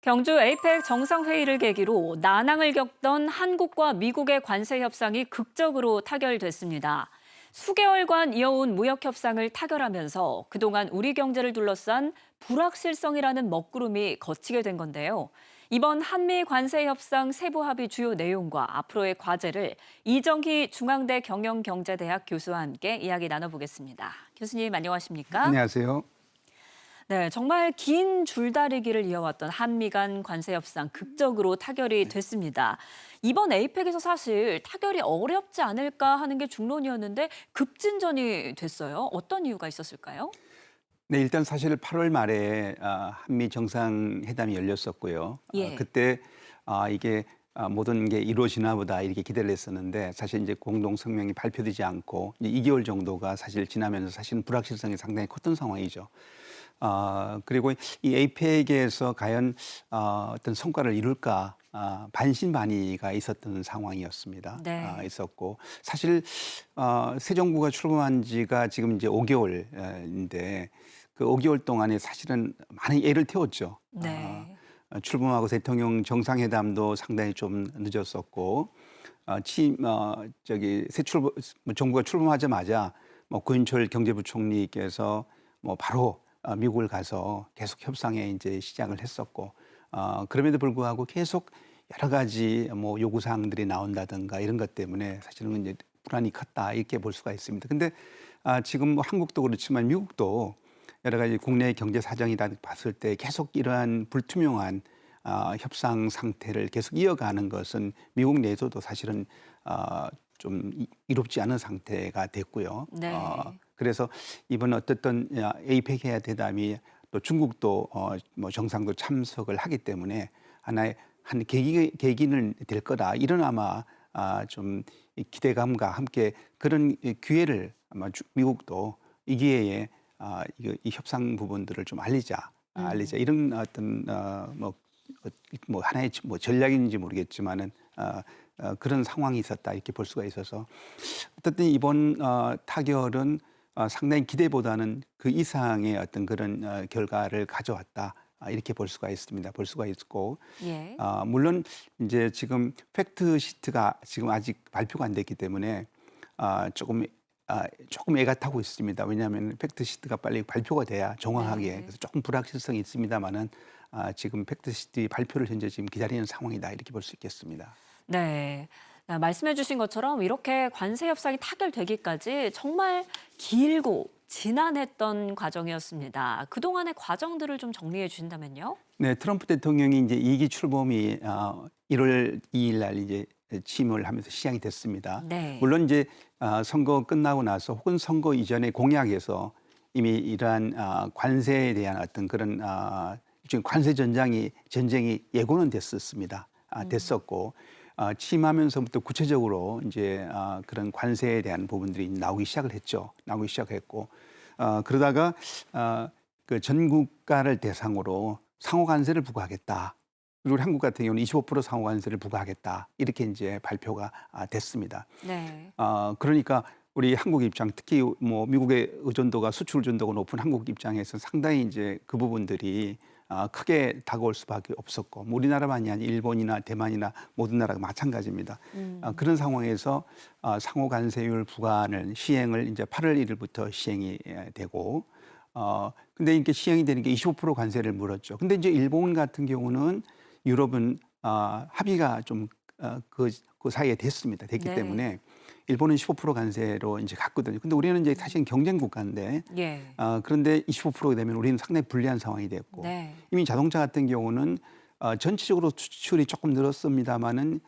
경주 에이펙 정상회의를 계기로 난항을 겪던 한국과 미국의 관세 협상이 극적으로 타결됐습니다. 수개월간 이어온 무역 협상을 타결하면서 그동안 우리 경제를 둘러싼 불확실성이라는 먹구름이 거치게 된 건데요. 이번 한미 관세 협상 세부 합의 주요 내용과 앞으로의 과제를 이정희 중앙대 경영경제대학 교수와 함께 이야기 나눠보겠습니다. 교수님 안녕하십니까? 안녕하세요. 네, 정말 긴 줄다리기를 이어왔던 한미 간 관세 협상 극적으로 타결이 됐습니다. 이번 에이펙에서 사실 타결이 어렵지 않을까 하는 게 중론이었는데 급진전이 됐어요. 어떤 이유가 있었을까요? 네, 일단 사실 8월 말에 아, 한미 정상회담이 열렸었고요. 아, 예. 그때 아, 이게 아, 모든 게 이루어지나 보다 이렇게 기대를 했었는데 사실 이제 공동 성명이 발표되지 않고 이제 2개월 정도가 사실 지나면서 사실은 불확실성이 상당히 컸던 상황이죠. 아, 그리고 이 에이펙에서 과연 아, 어떤 성과를 이룰까 아, 반신반의가 있었던 상황이었습니다. 네. 아, 있었고 사실 어, 새 정부가 출범한 지가 지금 이제 5개월인데 그 5개월 동안에 사실은 많은 애를 태웠죠. 네. 어, 출범하고 대통령 정상회담도 상당히 좀 늦었었고 어, 치, 어, 저기 새 출범 뭐 정부가 출범하자마자 뭐 구인철 경제부총리께서 뭐 바로 어, 미국을 가서 계속 협상에 이제 시작을 했었고 어, 그럼에도 불구하고 계속 여러 가지 뭐 요구 사항들이 나온다든가 이런 것 때문에 사실은 이제 불안이 컸다 이렇게 볼 수가 있습니다. 근데 아, 지금 뭐 한국도 그렇지만 미국도 여러 가지 국내 경제 사정이다 봤을 때 계속 이러한 불투명한 아, 협상 상태를 계속 이어가는 것은 미국 내에서도 사실은 아, 좀 이- 이롭지 않은 상태가 됐고요. 네. 어, 그래서 이번 어떻든 에이펙 해야 대담이 또 중국도 어, 뭐 정상도 참석을 하기 때문에 하나의 한 계기, 계기는 될 거다. 이런 아마 아, 좀이 기대감과 함께 그런 이 기회를 아마 주- 미국도 이 기회에 아, 이거, 이 협상 부분들을 좀 알리자, 아, 알리자. 이런 어떤 어, 뭐, 어, 뭐 하나의 뭐 전략인지 모르겠지만은 어, 어, 그런 상황이 있었다. 이렇게 볼 수가 있어서. 어쨌든 이번 어, 타결은 어, 상당히 기대보다는 그 이상의 어떤 그런 어, 결과를 가져왔다 아, 이렇게 볼 수가 있습니다. 볼 수가 있고 예. 아, 물론 이제 지금 팩트 시트가 지금 아직 발표가 안 됐기 때문에 아, 조금 아, 조금 애가 타고 있습니다. 왜냐하면 팩트 시트가 빨리 발표가 돼야 정확하게 네. 그래서 조금 불확실성이 있습니다만은 아, 지금 팩트 시트 발표를 현재 지금 기다리는 상황이다 이렇게 볼 수 있겠습니다. 네. 아, 말씀해 주신 것처럼 이렇게 관세 협상이 타결되기까지 정말 길고 지난했던 과정이었습니다. 그동안의 과정들을 좀 정리해 주신다면요. 네, 트럼프 대통령이 이제 이기 출범이 어, 1월 2일 날 이제 취임을 하면서 시작이 됐습니다. 네. 물론 이제 아, 선거 끝나고 나서 혹은 선거 이전의 공약에서 이미 이러한 아, 관세에 대한 어떤 그런 아, 관세 전장이 전쟁이 예고는 됐었습니다. 아, 됐었고 아, 취임하면서부터 구체적으로 이제 아, 그런 관세에 대한 부분들이 나오기 시작을 했죠. 나오기 시작했고 어, 그러다가 아, 그 전국가를 대상으로 상호 관세를 부과하겠다. 그리고 우리 한국 같은 경우는 25% 상호 관세를 부과하겠다. 이렇게 이제 발표가 아, 됐습니다. 네. 아, 그러니까 우리 한국 입장, 특히 뭐 미국의 의존도가 수출 의존도가 높은 한국 입장에서 상당히 이제 그 부분들이 아, 크게 다가올 수밖에 없었고 뭐 우리나라만이 아니라 일본이나 대만이나 모든 나라가 마찬가지입니다. 음. 아, 그런 상황에서 아, 상호 관세율 부과는 시행을 이제 8월 1일부터 시행이 예, 되고 어 근데 이게 시행이 되는 게 25% 관세를 물었죠. 근데 이제 일본 같은 경우는 유럽은 아, 합의가 좀그 그 사이에 됐습니다. 됐기 네. 때문에 일본은 15% 관세로 이제 갔거든요. 근데 우리는 이제 사실 경쟁 국가인데 예. 아, 그런데 25%가 되면 우리는 상당히 불리한 상황이 됐고 네. 이미 자동차 같은 경우는 어, 전체적으로 수출이 조금 늘었습니다만은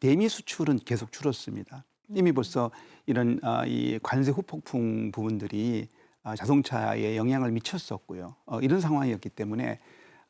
대미 수출은 계속 줄었습니다. 이미 벌써 이런 아, 이 관세 후폭풍 부분들이 아, 자동차에 영향을 미쳤었고요. 어, 이런 상황이었기 때문에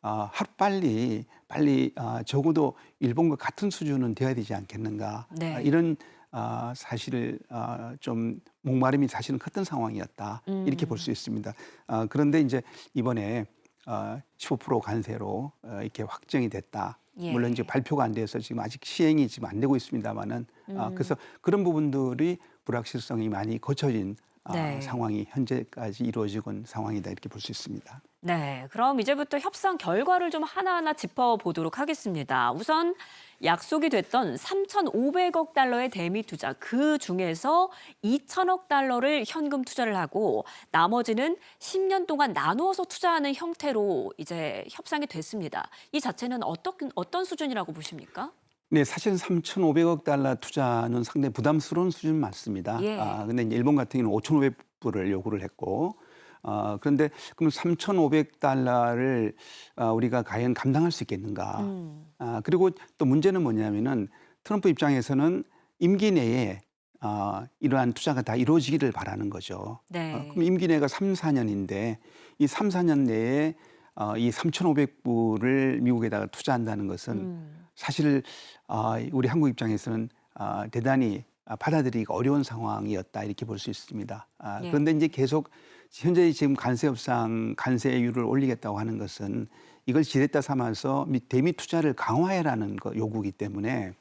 아, 하루 빨리 빨리 아, 적어도 일본과 같은 수준은 돼야 되지 않겠는가 네. 아, 이런 아, 사실을 아, 좀 목마름이 사실은 컸던 상황이었다 이렇게 볼 수 있습니다. 아, 그런데 이제 이번에 어, 15% 관세로 어, 이렇게 확정이 됐다. 예. 물론 이제 발표가 안 돼서 지금 아직 시행이 지금 안 되고 있습니다만은 아, 그래서 그런 부분들이 불확실성이 많이 거쳐진 아, 네. 상황이 현재까지 이루어지고 있는 상황이다 이렇게 볼 수 있습니다. 네, 그럼 이제부터 협상 결과를 좀 하나하나 짚어보도록 하겠습니다. 우선 약속이 됐던 3,500억 달러의 대미 투자 그 중에서 2천억 달러를 현금 투자를 하고 나머지는 10년 동안 나누어서 투자하는 형태로 이제 협상이 됐습니다. 이 자체는 어떤 어떤 수준이라고 보십니까? 네, 사실 3,500억 달러 투자는 상당히 부담스러운 수준 맞습니다. 예. 아, 근데 일본 같은 경우는 5,500불을 요구를 했고, 어, 그런데 그럼 3,500달러를 어, 우리가 과연 감당할 수 있겠는가? 음. 아, 그리고 또 문제는 뭐냐면은 트럼프 입장에서는 임기 내에 아, 이러한 투자가 다 이루어지기를 바라는 거죠. 네. 어, 그럼 임기 내가 3, 4년인데 이 3, 4년 내에 어, 이 3,500불을 미국에다가 투자한다는 것은 음. 사실 아, 우리 한국 입장에서는 아, 대단히 아, 받아들이기가 어려운 상황이었다 이렇게 볼 수 있습니다. 아, 예. 그런데 이제 계속 현재 지금 관세 협상 관세율을 올리겠다고 하는 것은 이걸 지렛대 삼아서 미- 대미 투자를 강화해라는 거 요구이기 때문에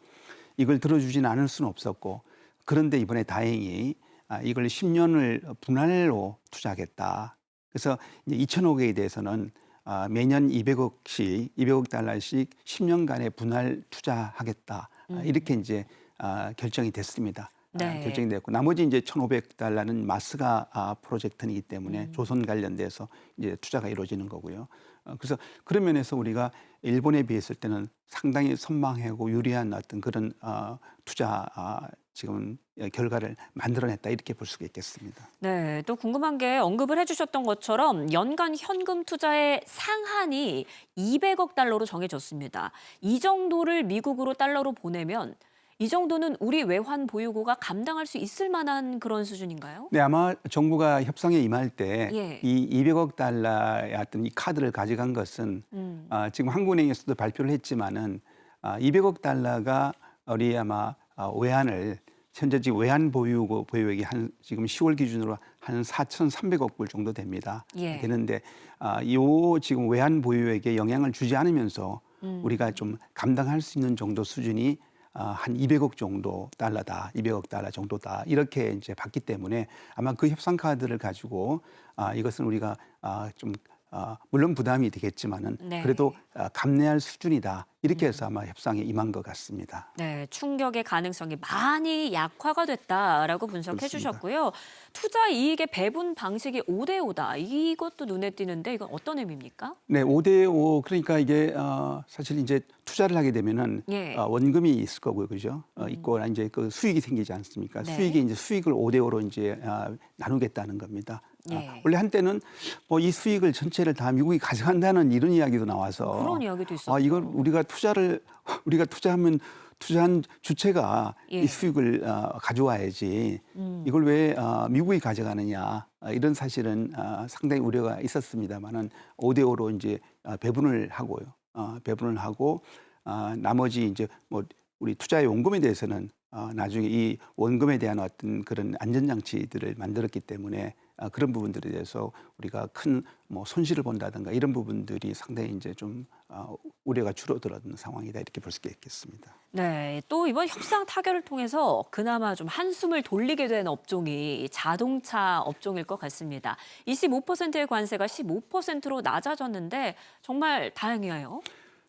이걸 들어주지는 않을 수는 없었고 그런데 이번에 다행히 아, 이걸 10년을 분할로 투자하겠다. 그래서 이제 2천억에 대해서는 아, 매년 200억씩 200억 달러씩 10년간의 분할 투자하겠다. 아, 이렇게 이제 아, 결정이 됐습니다. 아, 네. 결정이 됐고 나머지 이제 1,500달러는 마스가 아, 프로젝트이기 때문에 조선 관련돼서 이제 투자가 이루어지는 거고요. 어, 그래서 그런 면에서 우리가 일본에 비했을 때는 상당히 선망하고 유리한 어떤 그런 어, 투자 아, 지금 결과를 만들어냈다 이렇게 볼 수가 있겠습니다. 네, 또 궁금한 게 언급을 해주셨던 것처럼 연간 현금 투자의 상한이 200억 달러로 정해졌습니다. 이 정도를 미국으로 달러로 보내면 이 정도는 우리 외환 보유고가 감당할 수 있을 만한 그런 수준인가요? 네, 아마 정부가 협상에 임할 때 예. 이 200억 달러의 어떤 이 카드를 가져간 것은 음, 아, 지금 한국은행에서도 발표를 했지만은 아, 200억 달러가 우리 아마 아, 외환을 현재 지금 외환 보유고 보유액이 한 지금 10월 기준으로 한 4,300억 불 정도 됩니다. 예. 되는데 아, 요 지금 외환 보유액에 영향을 주지 않으면서 음. 우리가 좀 감당할 수 있는 정도 수준이 아, 한 200억 정도 달러다, 200억 달러 정도다 이렇게 이제 봤기 때문에 아마 그 협상 카드를 가지고 아, 이것은 우리가 아, 좀 아, 물론 부담이 되겠지만은 네. 그래도 아, 감내할 수준이다 이렇게 해서 아마 협상에 임한 것 같습니다. 네, 충격의 가능성이 많이 약화가 됐다라고 분석해 그렇습니다. 주셨고요. 투자 이익의 배분 방식이 5대 5다. 이것도 눈에 띄는데 이건 어떤 의미입니까? 네, 5대 5 그러니까 이게 어, 사실 이제 투자를 하게 되면은 예. 어, 원금이 있을 거고요, 그죠? 어, 있고 이제 그 수익이 생기지 않습니까? 네. 수익이 이제 수익을 5대 5로 이제 아, 나누겠다는 겁니다. 아, 예. 원래 한때는 뭐 이 수익을 전체를 다 미국이 가져간다는 이런 이야기도 나와서 그런 이야기도 있었죠. 아, 이걸 우리가 투자를 우리가 투자하면 투자한 주체가 예. 이 수익을 어, 가져와야지 음. 이걸 왜 어, 미국이 가져가느냐 아, 이런 사실은 아, 상당히 우려가 있었습니다만은 5대 5로 이제 아, 배분을 하고요. 어, 배분을 하고 아, 나머지 이제 뭐 우리 투자의 원금에 대해서는 어, 나중에 이 원금에 대한 어떤 그런 안전장치들을 만들었기 때문에 아, 그런 부분들에 대해서 우리가 큰 뭐 손실을 본다든가 이런 부분들이 상당히 이제 좀 어, 우려가 줄어들었는 상황이다 이렇게 볼수 있겠습니다. 네, 또 이번 협상 타결을 통해서 그나마 좀 한숨을 돌리게 된 업종이 자동차 업종일 것 같습니다. 25%의 관세가 15%로 낮아졌는데 정말 다행이에요.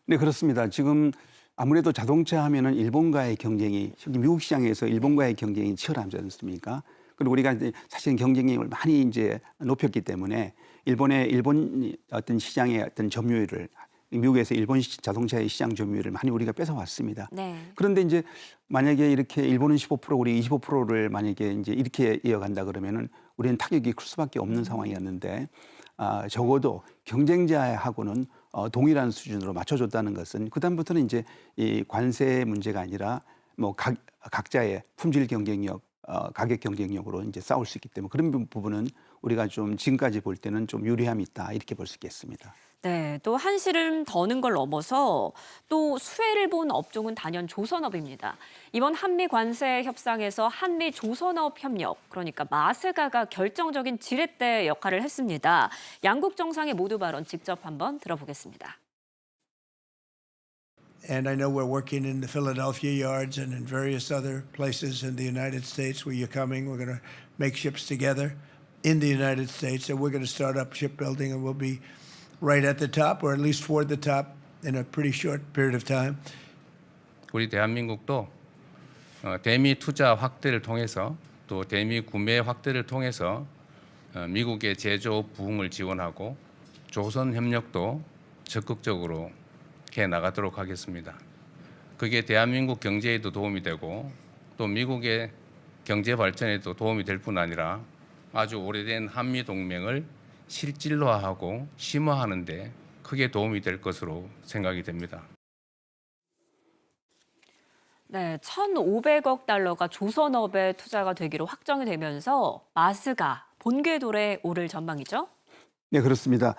네 그렇습니다. 지금 아무래도 자동차 하면은 일본과의 경쟁이 미국 시장에서 일본과의 경쟁이 치열하지 않습니까? 그리고 우리가 이제 사실 경쟁력을 많이 이제 높였기 때문에 일본의 일본 어떤 시장의 어떤 점유율을 미국에서 일본 시- 자동차의 시장 점유율을 많이 우리가 뺏어왔습니다. 네. 그런데 이제 만약에 이렇게 일본은 15% 우리 25%를 만약에 이제 이렇게 이어간다 그러면은 우리는 타격이 클 수밖에 없는 상황이었는데 아, 적어도 경쟁자하고는 어, 동일한 수준으로 맞춰줬다는 것은 그다음부터는 이제 이 관세 문제가 아니라 뭐 각, 각자의 품질 경쟁력, 어, 가격 경쟁력으로 이제 싸울 수 있기 때문에 그런 부- 부분은 우리가 좀 지금까지 볼 때는 좀 유리함이 있다 이렇게 볼 수 있겠습니다. 네, 또 한시름 더는 걸 넘어서 또 수혜를 본 업종은 단연 조선업입니다. 이번 한미 관세 협상에서 한미 조선업 협력, 그러니까 마스가가 결정적인 지렛대 역할을 했습니다. 양국 정상의 모두 발언 직접 한번 들어보겠습니다. And I know we're working in the Philadelphia yards and in various other places in the United States where you're coming. We're going to make ships together in the United States, and we're going to start up shipbuilding, and we'll be right at the top, or at least toward the top, in a pretty short period of time. 우리 대한민국도 어, 대미 투자 확대를 통해서 또 대미 구매 확대를 통해서 어, 미국의 제조업 부흥을 지원하고 조선 협력도 적극적으로 해 나가도록 하겠습니다. 그게 대한민국 경제에도 도움이 되고 또 미국의 경제 발전에도 도움이 될 뿐 아니라 아주 오래된 한미 동맹을 실질화하고 심화하는 데 크게 도움이 될 것으로 생각이 됩니다. 네, 1,500억 달러가 조선업에 투자가 되기로 확정이 되면서 마스가 본궤도에 오를 전망이죠? 네, 그렇습니다.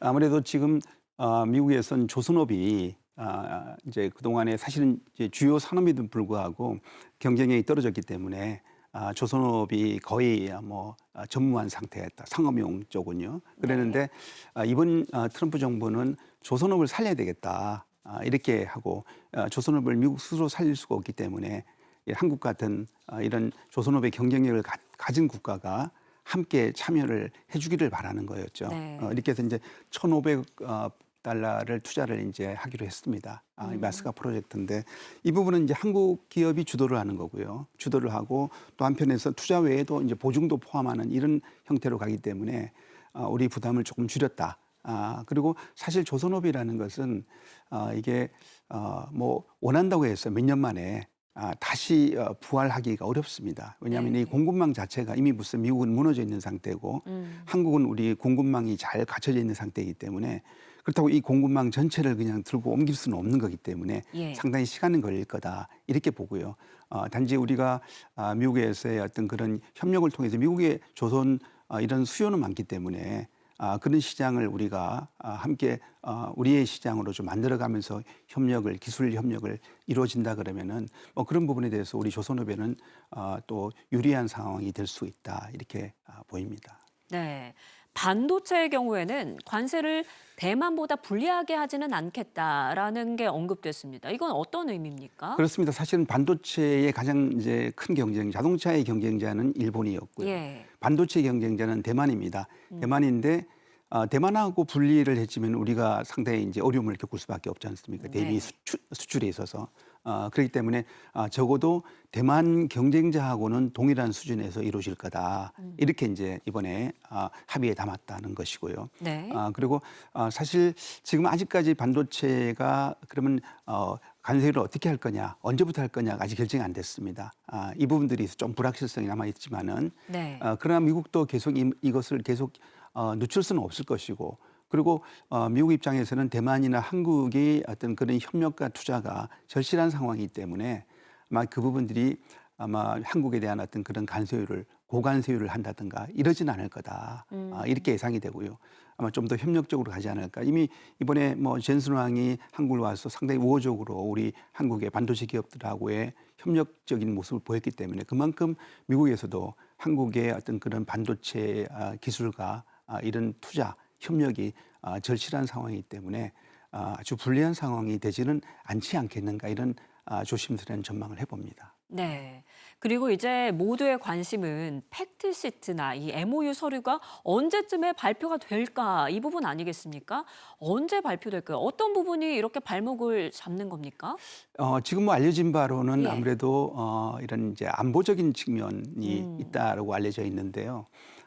아무래도 지금 어, 미국에선 조선업이 아, 이제 그동안에 사실은 이제 주요 산업에도 불구하고 경쟁력이 떨어졌기 때문에 아, 조선업이 거의 아, 뭐 아, 전무한 상태였다. 상업용 쪽은요. 그랬는데 아, 이번 아, 트럼프 정부는 조선업을 살려야 되겠다. 아, 이렇게 하고 아, 조선업을 미국 스스로 살릴 수가 없기 때문에 이 한국 같은 아, 이런 조선업의 경쟁력을 가, 가진 국가가 함께 참여를 해주기를 바라는 거였죠. 네. 어, 이렇게 해서 이제 1,500 어, 달러를 투자를 이제 하기로 했습니다. 아, 이 마스가 프로젝트인데 이 부분은 이제 한국 기업이 주도를 하는 거고요. 주도를 하고 또 한편에서 투자 외에도 이제 보증도 포함하는 이런 형태로 가기 때문에 아, 우리 부담을 조금 줄였다. 아, 그리고 사실 조선업이라는 것은 아, 이게 어, 뭐 원한다고 해서 몇 년 만에 아, 다시 어, 부활하기가 어렵습니다. 왜냐하면 네. 이 공급망 자체가 이미 무슨 미국은 무너져 있는 상태고 음. 한국은 우리 공급망이 잘 갖춰져 있는 상태이기 때문에 그렇다고 이 공급망 전체를 그냥 들고 옮길 수는 없는 거기 때문에 예. 상당히 시간은 걸릴 거다 이렇게 보고요. 어, 단지 우리가 아, 미국에서의 어떤 그런 협력을 통해서 미국의 조선 아, 이런 수요는 많기 때문에 아, 그런 시장을 우리가 아, 함께 아, 우리의 시장으로 좀 만들어가면서 협력을 기술 협력을 이루어진다 그러면은 뭐 그런 부분에 대해서 우리 조선업에는 아, 또 유리한 상황이 될 수 있다 이렇게 아, 보입니다. 네. 반도체의 경우에는 관세를 대만보다 불리하게 하지는 않겠다라는 게 언급됐습니다. 이건 어떤 의미입니까? 그렇습니다. 사실은 반도체의 가장 이제 큰 경쟁, 자동차의 경쟁자는 일본이었고요. 예. 반도체 경쟁자는 대만입니다. 대만인데 어, 대만하고 분리를 했지만 우리가 상당히 이제 어려움을 겪을 수밖에 없지 않습니까? 대미 네. 수출, 수출 에 있어서 어, 그렇기 때문에 아, 적어도 대만 경쟁자하고는 동일한 수준에서 이루어질 거다. 이렇게 이제 이번에 아, 합의에 담았다는 것이고요. 네. 아, 그리고 아, 사실 지금 아직까지 반도체가 그러면 어, 관세를 어떻게 할 거냐, 언제부터 할 거냐가 아직 결정이 안 됐습니다. 아, 이 부분들이 좀 불확실성이 남아 있지만은 네. 어, 그러나 미국도 계속 이, 이것을 계속 어, 늦출 수는 없을 것이고 그리고 어, 미국 입장에서는 대만이나 한국의 어떤 그런 협력과 투자가 절실한 상황이기 때문에 아마 그 부분들이 아마 한국에 대한 어떤 그런 간세율을 고관세율을 한다든가 이러진 않을 거다 아, 이렇게 예상이 되고요. 아마 좀 더 협력적으로 가지 않을까. 이미 이번에 뭐 젠슨 왕이 한국을 와서 상당히 우호적으로 우리 한국의 반도체 기업들하고의 협력적인 모습을 보였기 때문에 그만큼 미국에서도 한국의 어떤 그런 반도체 아, 기술과 아, 이런 투자 협력이 아, 절실한 상황이기 때문에 아, 아주 불리한 상황이 되지는 않지 않겠는가 이런 아, 조심스러운 전망을 해봅니다. 네. 그리고 이제 모두의 관심은 팩트 시트나 이 MOU 서류가 언제쯤에 발표가 될까 이 부분 아니겠습니까? 언제 발표될까요? 어떤 부분이 이렇게 발목을 잡는 겁니까? 어, 지금 뭐 알려진 바로는 예. 아무래도 어, 이런 이제 안보적인 측면이 음. 있다라고 알려져 있는데요.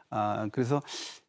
아, 그래서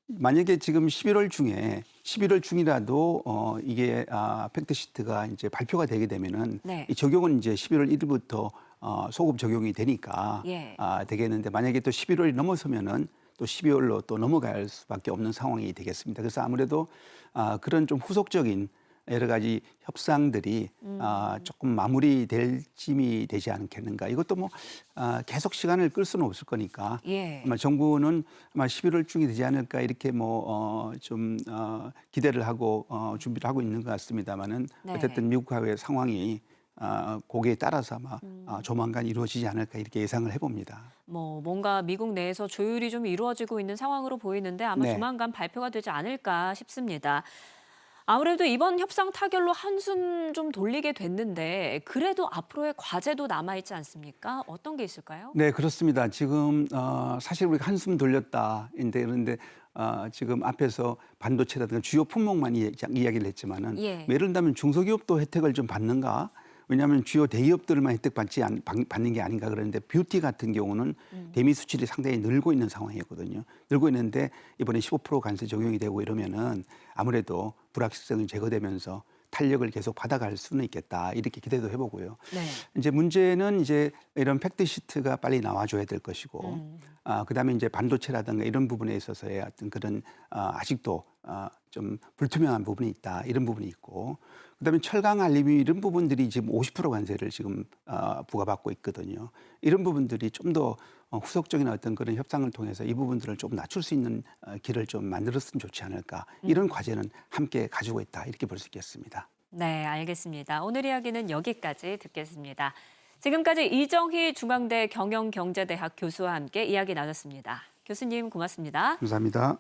만약에 지금 11월 중에 11월 중이라도 어, 이게 아, 팩트 시트가 이제 발표가 되게 되면은 네. 이 적용은 이제 11월 1일부터 어, 소급 적용이 되니까 예. 아, 되겠는데 만약에 또 11월이 넘어서면은 또 12월로 또 넘어갈 수밖에 없는 상황이 되겠습니다. 그래서 아무래도 아, 그런 좀 후속적인 여러 가지 협상들이 아, 조금 마무리될 쯤이 되지 않겠는가. 이것도 뭐 아, 계속 시간을 끌 수는 없을 거니까 예. 아마 정부는 아마 11월 중이 되지 않을까 이렇게 뭐좀 어, 기대를 하고 어, 준비를 하고 있는 것 같습니다만은 네. 어쨌든 미국하고의 상황이 아, 거기에 따라서 아마 아, 조만간 이루어지지 않을까 이렇게 예상을 해봅니다. 뭐 뭔가 미국 내에서 조율이 좀 이루어지고 있는 상황으로 보이는데 아마 네. 조만간 발표가 되지 않을까 싶습니다. 아무래도 이번 협상 타결로 한숨 좀 돌리게 됐는데 그래도 앞으로의 과제도 남아 있지 않습니까? 어떤 게 있을까요? 네, 그렇습니다. 지금 어, 사실 우리가 한숨 돌렸다 인데 그런데 어, 지금 앞에서 반도체라든가 주요 품목만 이, 이야기를 했지만은 예. 뭐 예를 들면 중소기업도 혜택을 좀 받는가? 왜냐하면 주요 대기업들만 혜택 받지 않, 받- 받는 게 아닌가 그러는데 뷰티 같은 경우는 대미 수출이 상당히 늘고 있는 상황이거든요. 늘고 있는데 이번에 15% 관세 적용이 되고 이러면은 아무래도 불확실성이 제거되면서 탄력을 계속 받아갈 수는 있겠다 이렇게 기대도 해보고요. 네. 이제 문제는 이제 이런 팩트 시트가 빨리 나와줘야 될 것이고, 음. 아 그다음에 이제 반도체라든가 이런 부분에 있어서의 어떤 그런 아, 아직도 아, 좀 불투명한 부분이 있다 이런 부분이 있고, 그다음에 철강 알루미늄 이런 부분들이 지금 50% 관세를 지금 아, 부과받고 있거든요. 이런 부분들이 좀 더 후속적인 어떤 그런 협상을 통해서 이 부분들을 좀 낮출 수 있는 어, 길을 좀 만들었으면 좋지 않을까 이런 과제는 함께 가지고 있다 이렇게 볼 수 있겠습니다. 네, 알겠습니다. 오늘 이야기는 여기까지 듣겠습니다. 지금까지 이정희 중앙대 경영경제대학 교수와 함께 이야기 나눴습니다. 교수님 고맙습니다. 감사합니다.